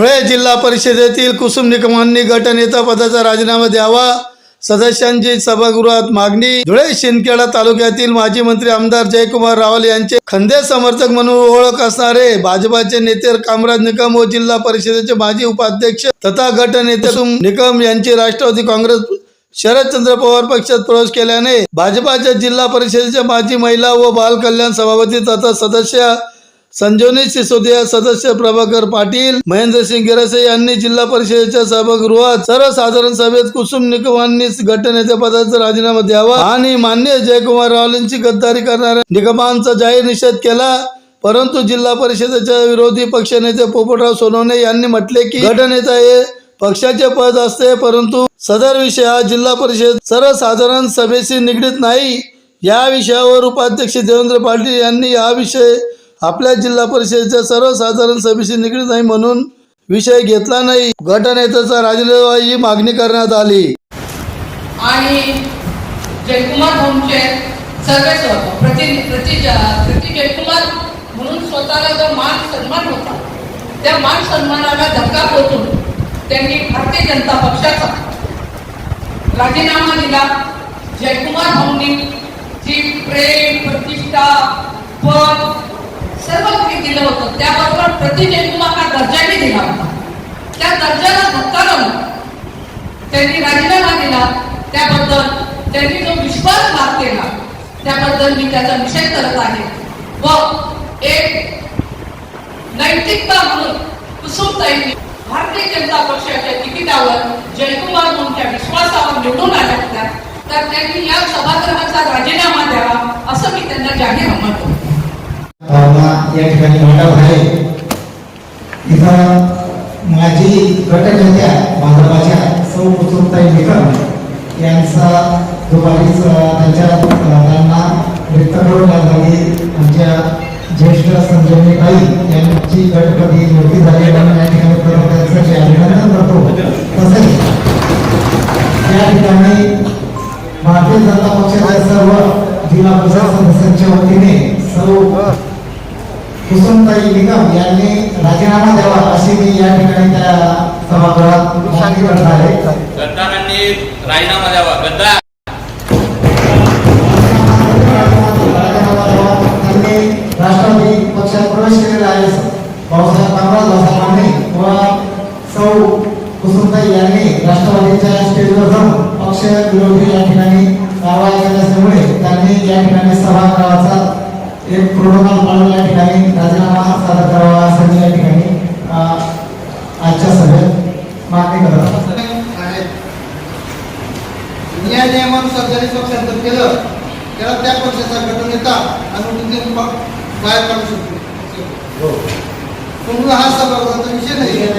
धुळे जिल्हा परिषदेतील कुसुम निकमांनी गटनेता पदाचा राजीनामा द्यावा. सदस्यांची सभागृहात मागणी. धुळे शिंदखेडा तालुक्यातील माजी मंत्री आमदार जयकुमार रावल यांचे खंदे समर्थक म्हणून ओळख असणारे भाजपाचे नेते कामराज निकम व जिल्हा परिषदेचे माजी उपाध्यक्ष तथा गटनेते निकम यांची राष्ट्रवादी काँग्रेस शरदचंद्र पवार पक्षात प्रवेश केल्याने भाजपाच्या जिल्हा परिषदेच्या माजी महिला व बाल कल्याण सभापती तथा सदस्य संजीवनी सिसोदिया सदस्य प्रभाकर पाटील महेंद्रसिंग गिरसे यांनी जिल्हा परिषदेच्या सभागृहात सर्वसाधारण सभेत कुसुम निकमांनी गटनेत्या पदाचा राजीनामा द्यावा आणि मान्य जयकुमार रावल गद्दारी करणाऱ्या निकमांचा जाहीर निषेध केला. परंतु जिल्हा परिषदेच्या विरोधी पक्षनेते पोपटराव सोनवणे यांनी म्हटले की गटनेता हे पक्षाचे पद असते परंतु सदर विषय हा जिल्हा परिषद सर्वसाधारण सभेशी निगडीत नाही. या विषयावर उपाध्यक्ष देवेंद्र पाटील यांनी हा विषय आपल्या जिल्हा परिषदेच्या सर्वसाधारण सभेशी निगडीत नाही म्हणून विषय घेतला नाही. गटनेत्याचा राजीनामा ही मागणी करण्यात आली. आणि जयकुमार भाऊंचे सर्वे सर्व प्रति प्रति प्रति जयकुमार म्हणून स्वतःला जो मान सन्मान होता त्या मान सन्मानाला धक्का पोहोचून त्यांनी भारतीय जनता पक्षाचा राजीनामा दिला. जयकुमार भाऊंनी जी प्रेम प्रतिष्ठा पद सर्व काही दिलं होतं त्याबरोबर प्रति दर्जाही दिला? होता त्या दर्जाला धक्का लावून त्यांनी राजीनामा दिला. त्याबद्दल त्यांनी जो विश्वासघात केला त्याबद्दल मी त्याचा निषेध करत आहे. व एक नैतिकता म्हणून कुसुमताईंनी भारतीय जनता पक्षाच्या तिकिटावर जयकुमार म्हणूनच्या विश्वासावर निवडून आल्या होत्या. तर त्यांनी या सभागृहाचा राजीनामा द्यावा असं मी त्यांना जाहीर म्हणतो. या ठिकाणी मांडव आहे. इथं माझी गटनेत्या भाजपाच्या सौ कुसुमताई निकम यांचा दुपारीच त्यांच्या त्यांना रिक्त करून लागली आमच्या ज्येष्ठ संजीवनी ताई यांची गटपती निवृत्ती झाली म्हणून या ठिकाणी प्रथम त्यांचं अभिनंदन करतो. तसेच या ठिकाणी भारतीय जनता पक्षाच्या सर्व जिल्हा परिषद सदस्यांच्या वतीने सर्व कुसुमताई निगम यांनी राजीनामा द्यावा अशी मी या ठिकाणी त्या सभागृहात करणार आहे. गद्दारांनी राजीनामा द्यावा. गद्दार! राष्ट्रवादी पक्षात प्रवेश केलेला आहे. भाऊसाहेब कामराज भाऊसाहेब माने व सौ कुसुमताई यांनी राष्ट्रवादीच्या स्टेजवर जाऊन पक्ष विरोधी या ठिकाणी कारवाई केल्यामुळे त्यांनी या ठिकाणी सभागृहाचा एक प्रोटोकॉल पाळून या ठिकाणी राजीनामा सादर करावा असं या ठिकाणी आजच्या सभेत मागणी करत आहे. न्याय नियमानुसार जरी पक्षांतर केलं त्याला त्या पक्षाचा गटनेता अनुमतीतून बाहेर काढू शकतो. पण हा सभागृहाचा विषय नाही.